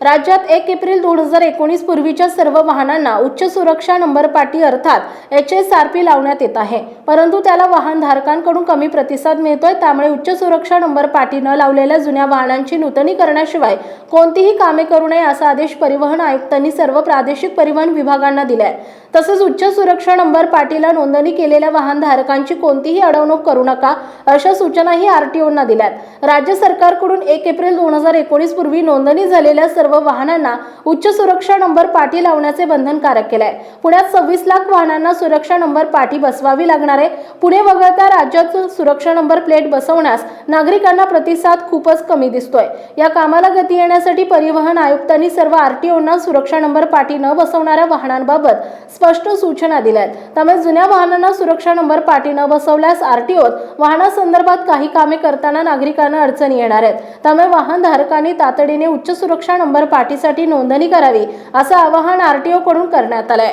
राज्यात एक एप्रिल दोन हजार एकोणीस पूर्वीच्या सर्व वाहनांना उच्च सुरक्षा नंबर पाटी अर्थात एच एस आर पी लावण्यात येत आहे. परंतु त्याला वाहनधारकांकडून कमी प्रतिसाद मिळतोय त्यामुळे उच्च सुरक्षा नंबर पाटी न लावलेल्या जुन्या वाहनांची नूतनीकरणाशिवाय कोणतीही कामे करू नये असा आदेश परिवहन आयुक्तांनी सर्व प्रादेशिक परिवहन विभागांना दिलाय. तसंच उच्च सुरक्षा नंबर पाटीला नोंदणी केलेल्या वाहनधारकांची कोणतीही अडवणूक करू नका अशा सूचनाही आरटीओंना दिल्यात. राज्य सरकारकडून एक एप्रिल दोन हजार एकोणीस पूर्वी नोंदणी झालेल्या सर्व वाहनांना उच्च सुरक्षा नंबर पाठी लावण्याचे बंधनकारक केले आहे पुण्यात सव्वीस लाख वाहनांना सुरक्षा नंबर पाठी बसवावी लागणार आहे. पुणे वगळता राज्यात सुरक्षा नंबर प्लेट बसवण्यास नागरिकांना प्रतिसाद खूपच कमी दिसतोय. या कामाला गती येण्यासाठी परिवहन आयुक्तांनी सर्व आरटीओना सुरक्षा नंबर पाटी न बसवणाऱ्या वाहनांबाबत स्पष्ट सूचना दिल्या आहेत त्यामुळे जुन्या वाहनांना सुरक्षा नंबर पाठी न बसवल्यास आरटीओत वाहनासंदर्भात काही कामे करताना नागरिकांना अडचणी येणार आहेत. त्यामुळे वाहनधारकांनी तातडीने उच्च सुरक्षा नंबर पाटीसाठी नोंदणी करावी असं आवाहन आरटीओ कडून करण्यात आलंय.